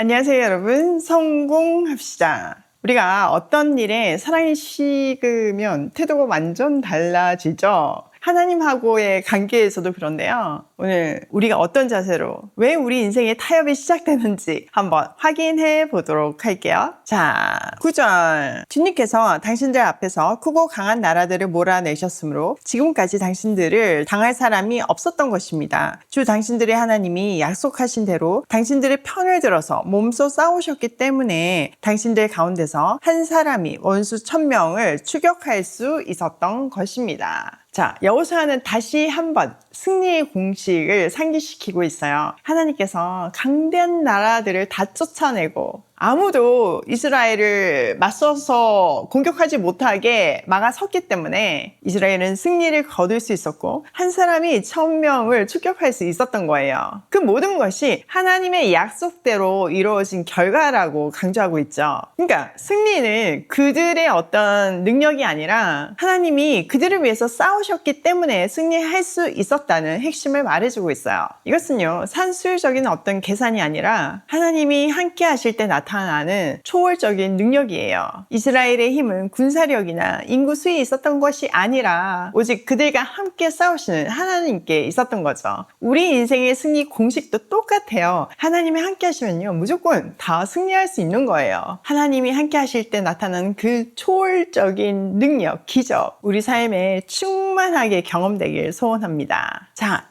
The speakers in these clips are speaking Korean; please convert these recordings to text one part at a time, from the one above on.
안녕하세요, 여러분. 성공합시다. 우리가 어떤 일에 사랑이 식으면 태도가 완전 달라지죠. 하나님하고의 관계에서도 그런데요. 오늘 우리가 어떤 자세로 왜 우리 인생의 타협이 시작되는지 한번 확인해 보도록 할게요. 자, 9절. 주님께서 당신들 앞에서 크고 강한 나라들을 몰아내셨으므로 지금까지 당신들을 당할 사람이 없었던 것입니다. 주 당신들의 하나님이 약속하신 대로 당신들의 편을 들어서 몸소 싸우셨기 때문에 당신들 가운데서 한 사람이 원수 천명을 추격할 수 있었던 것입니다. 자, 여호수아는 다시 한번 승리의 공식을 상기시키고 있어요. 하나님께서 강대한 나라들을 다 쫓아내고 아무도 이스라엘을 맞서서 공격하지 못하게 막아섰기 때문에 이스라엘은 승리를 거둘 수 있었고 한 사람이 천 명을 추격할 수 있었던 거예요. 그 모든 것이 하나님의 약속대로 이루어진 결과라고 강조하고 있죠. 그러니까 승리는 그들의 어떤 능력이 아니라 하나님이 그들을 위해서 싸우셨기 때문에 승리할 수 있었다는 핵심을 말해주고 있어요. 이것은요, 산술적인 어떤 계산이 아니라 하나님이 함께 하실 때 나타나는 나타나는 초월적인 능력이에요. 이스라엘의 힘은 군사력이나 인구 수에 있었던 것이 아니라 오직 그들과 함께 싸우시는 하나님께 있었던 거죠. 우리 인생의 승리 공식도 똑같아요. 하나님이 함께 하시면요. 무조건 다 승리할 수 있는 거예요. 하나님이 함께 하실 때 나타나는 그 초월적인 능력, 기적, 우리 삶에 충만하게 경험되길 소원합니다. 자,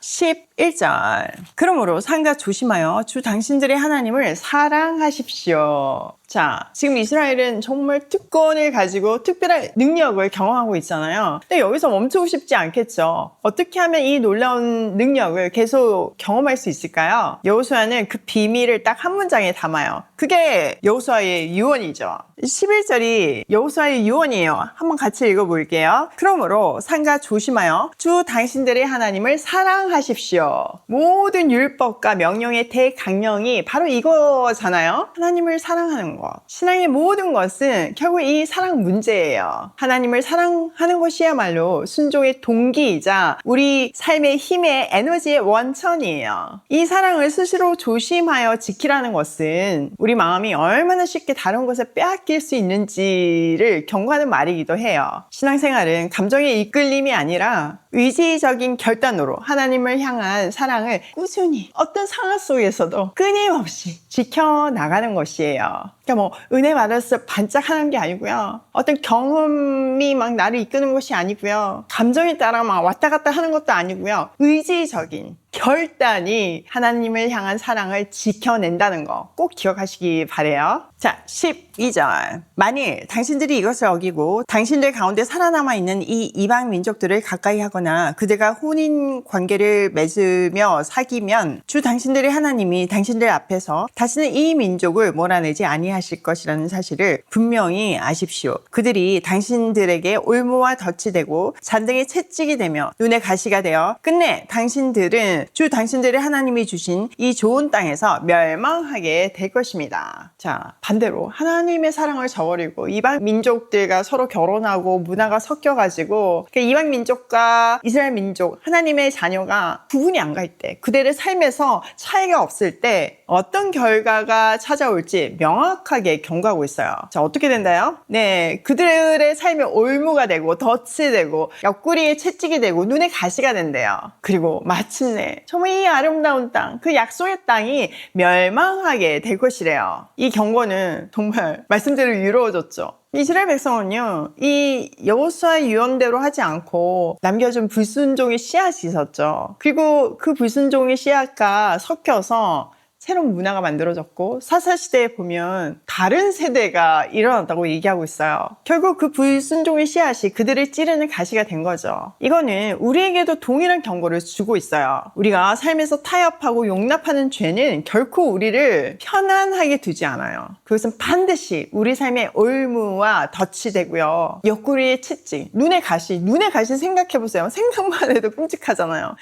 11절. 그러므로 상가 조심하여 주 당신들의 하나님을 사랑하십시오. 자, 지금 이스라엘은 정말 특권을 가지고 특별한 능력을 경험하고 있잖아요. 근데 여기서 멈추고 싶지 않겠죠. 어떻게 하면 이 놀라운 능력을 계속 경험할 수 있을까요? 여호수아는 그 비밀을 딱 한 문장에 담아요. 그게 여호수아의 유언이죠. 11절이 여호수아의 유언이에요. 한번 같이 읽어볼게요. 그러므로 상가 조심하여 주 당신들의 하나님을 사랑하십시오. 모든 율법과 명령의 대강령이 바로 이거잖아요. 하나님을 사랑하는 것. 신앙의 모든 것은 결국 이 사랑 문제예요. 하나님을 사랑하는 것이야말로 순종의 동기이자 우리 삶의 힘의 에너지의 원천이에요. 이 사랑을 스스로 조심하여 지키라는 것은 우리 마음이 얼마나 쉽게 다른 것에 빼앗길 수 있는지를 경고하는 말이기도 해요. 신앙생활은 감정의 이끌림이 아니라 의지적인 결단으로 하나님을 향한 사랑을 꾸준히 어떤 상황 속에서도 끊임없이 지켜나가는 것이에요. 그러니까 뭐 은혜 받았을 반짝하는 게 아니고요. 어떤 경험이 막 나를 이끄는 것이 아니고요. 감정에 따라 막 왔다 갔다 하는 것도 아니고요. 의지적인 결단이 하나님을 향한 사랑을 지켜낸다는 거 꼭 기억하시기 바래요. 자, 12절. 만일 당신들이 이것을 어기고 당신들 가운데 살아남아 있는 이 이방 민족들을 가까이 하거나 그들과 혼인 관계를 맺으며 사귀면 주 당신들의 하나님이 당신들 앞에서 다시는 이 민족을 몰아내지 아니하실 것이라는 사실을 분명히 아십시오. 그들이 당신들에게 올무와 덫이 되고 잔등에 채찍이 되며 눈에 가시가 되어 끝내 당신들은 주 당신들의 하나님이 주신 이 좋은 땅에서 멸망하게 될 것입니다. 자, 반대로 하나님의 사랑을 저버리고 이방 민족들과 서로 결혼하고 문화가 섞여가지고 그 이방 민족과 이스라엘 민족, 하나님의 자녀가 구분이 안 갈 때, 그들의 삶에서 차이가 없을 때 어떤 결과가 찾아올지 명확하게 경고하고 있어요. 자, 어떻게 된다요? 네, 그들의 삶에 올무가 되고 덫이 되고 옆구리에 채찍이 되고 눈에 가시가 된대요. 그리고 마침내 정말 이 아름다운 땅, 그 약속의 땅이 멸망하게 될 것이래요. 이 경고는 정말 말씀대로 이루어졌죠. 이스라엘 백성은요, 이 여호수아의 유언대로 하지 않고 남겨준 불순종의 씨앗이 있었죠. 그리고 그 불순종의 씨앗과 섞여서 새로운 문화가 만들어졌고 사사시대에 보면 다른 세대가 일어났다고 얘기하고 있어요. 결국 그 불순종의 씨앗이 그들을 찌르는 가시가 된 거죠. 이거는 우리에게도 동일한 경고를 주고 있어요. 우리가 삶에서 타협하고 용납하는 죄는 결코 우리를 편안하게 두지 않아요. 그것은 반드시 우리 삶의 올무와 덫이 되고요. 옆구리의 채찍, 눈의 가시, 눈의 가시 생각해보세요. 생각만 해도 끔찍하잖아요.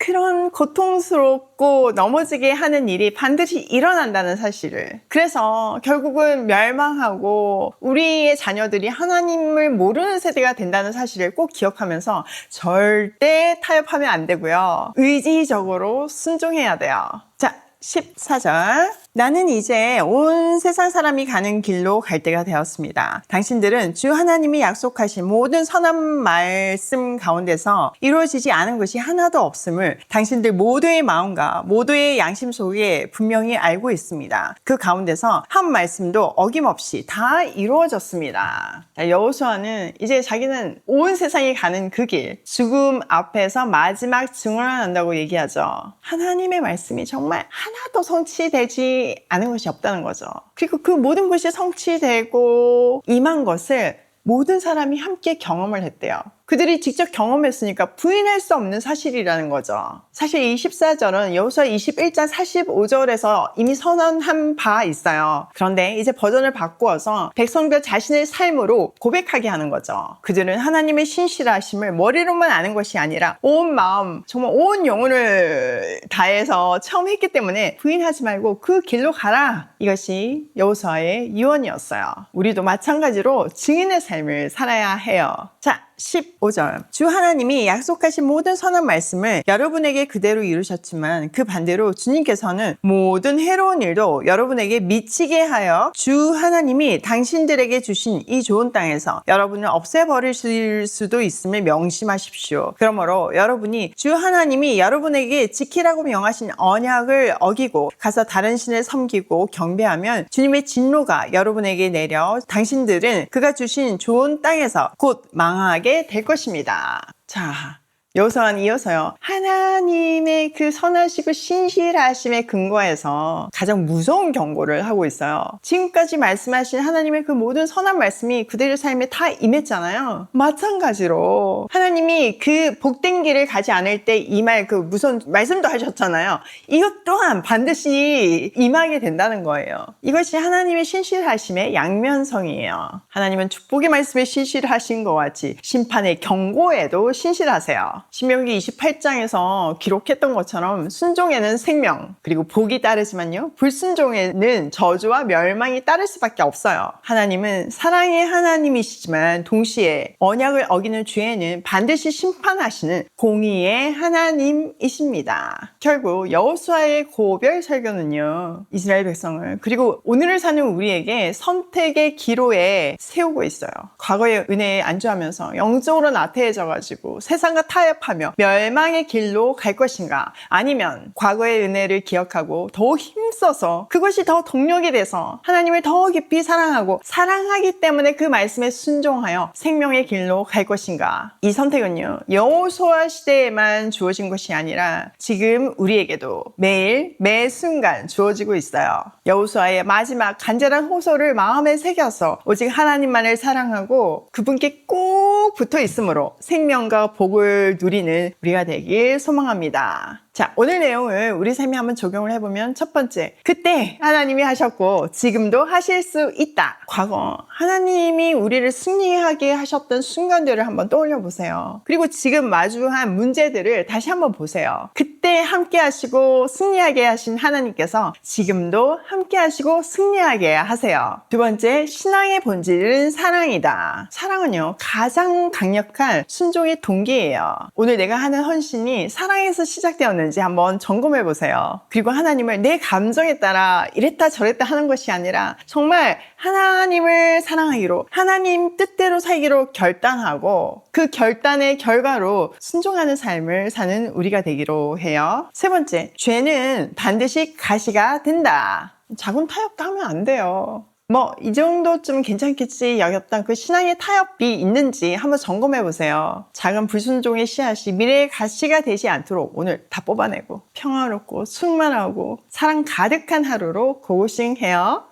그런 고통스럽고 넘어지게 하는 일이 반드시 일어난다는 사실을. 그래서 결국은 멸망하고 우리의 자녀들이 하나님을 모르는 세대가 된다는 사실을 꼭 기억하면서 절대 타협하면 안 되고요. 의지적으로 순종해야 돼요. 자, 14절. 나는 이제 온 세상 사람이 가는 길로 갈 때가 되었습니다. 당신들은 주 하나님이 약속하신 모든 선한 말씀 가운데서 이루어지지 않은 것이 하나도 없음을 당신들 모두의 마음과 모두의 양심 속에 분명히 알고 있습니다. 그 가운데서 한 말씀도 어김없이 다 이루어졌습니다. 자, 여호수아는 이제 자기는 온 세상이 가는 그 길, 죽음 앞에서 마지막 증언을 한다고 얘기하죠. 하나님의 말씀이 정말 하 나도 성취되지 않은 것이 없다는 거죠. 그리고 그 모든 것이 성취되고 임한 것을 모든 사람이 함께 경험을 했대요. 그들이 직접 경험했으니까 부인할 수 없는 사실이라는 거죠. 사실 이 14절은 여호수아 21장 45절에서 이미 선언한 바 있어요. 그런데 이제 버전을 바꾸어서 백성들 자신의 삶으로 고백하게 하는 거죠. 그들은 하나님의 신실하심을 머리로만 아는 것이 아니라 온 마음, 정말 온 영혼을 다해서 처음 했기 때문에 부인하지 말고 그 길로 가라. 이것이 여호수아의 유언이었어요. 우리도 마찬가지로 증인의 삶을 살아야 해요. 자, 15절. 주 하나님이 약속하신 모든 선한 말씀을 여러분에게 그대로 이루셨지만 그 반대로 주님께서는 모든 해로운 일도 여러분에게 미치게 하여 주 하나님이 당신들에게 주신 이 좋은 땅에서 여러분을 없애버리실 수도 있음을 명심하십시오. 그러므로 여러분이 주 하나님이 여러분에게 지키라고 명하신 언약을 어기고 가서 다른 신을 섬기고 경배하면 주님의 진노가 여러분에게 내려 당신들은 그가 주신 좋은 땅에서 곧 망하게 될 것입니다. 자, 여호수아는 이어서요. 하나님의 그 선하시고 신실하심에 근거해서 가장 무서운 경고를 하고 있어요. 지금까지 말씀하신 하나님의 그 모든 선한 말씀이 그들의 삶에 다 임했잖아요. 마찬가지로 하나님이 그 복된 길을 가지 않을 때 임할 그 무서운 말씀도 하셨잖아요. 이것 또한 반드시 임하게 된다는 거예요. 이것이 하나님의 신실하심의 양면성이에요. 하나님은 축복의 말씀에 신실하신 것 같이 심판의 경고에도 신실하세요. 신명기 28장에서 기록했던 것처럼 순종에는 생명 그리고 복이 따르지만요 불순종에는 저주와 멸망이 따를 수밖에 없어요. 하나님은 사랑의 하나님이시지만 동시에 언약을 어기는 죄에는 반드시 심판하시는 공의의 하나님이십니다. 결국 여호수아의 고별 설교는요 이스라엘 백성을 그리고 오늘을 사는 우리에게 선택의 기로에 세우고 있어요. 과거의 은혜에 안주하면서 영적으로 나태해져가지고 세상과 타협 하며 멸망의 길로 갈 것인가? 아니면 과거의 은혜를 기억하고 더욱 힘써서 그것이 더 동력이 돼서 하나님을 더 깊이 사랑하고 사랑하기 때문에 그 말씀에 순종하여 생명의 길로 갈 것인가? 이 선택은요 여호수아 시대에만 주어진 것이 아니라 지금 우리에게도 매일 매 순간 주어지고 있어요 여호수아의 마지막 간절한 호소를 마음에 새겨서 오직 하나님만을 사랑하고 그분께 꼭 붙어 있으므로 생명과 복을 누리는 우리가 되길 소망합니다. 자, 오늘 내용을 우리 삶에 한번 적용을 해보면 첫 번째, 그때 하나님이 하셨고 지금도 하실 수 있다. 과거 하나님이 우리를 승리하게 하셨던 순간들을 한번 떠올려 보세요. 그리고 지금 마주한 문제들을 다시 한번 보세요. 그때 함께 하시고 승리하게 하신 하나님께서 지금도 함께 하시고 승리하게 하세요. 두 번째, 신앙의 본질은 사랑이다. 사랑은요, 가장 강력한 순종의 동기예요. 오늘 내가 하는 헌신이 사랑에서 시작되었는지 한번 점검해 보세요. 그리고 하나님을 내 감정에 따라 이랬다 저랬다 하는 것이 아니라 정말 하나님을 사랑하기로 하나님 뜻대로 살기로 결단하고 그 결단의 결과로 순종하는 삶을 사는 우리가 되기로 해요. 세 번째, 죄는 반드시 가시가 된다. 자군 타협도 하면 안 돼요. 뭐, 이 정도쯤 괜찮겠지 여겼던 그 신앙의 타협이 있는지 한번 점검해 보세요. 작은 불순종의 씨앗이 미래의 가시가 되지 않도록 오늘 다 뽑아내고 평화롭고 충만하고 사랑 가득한 하루로 고고싱 해요.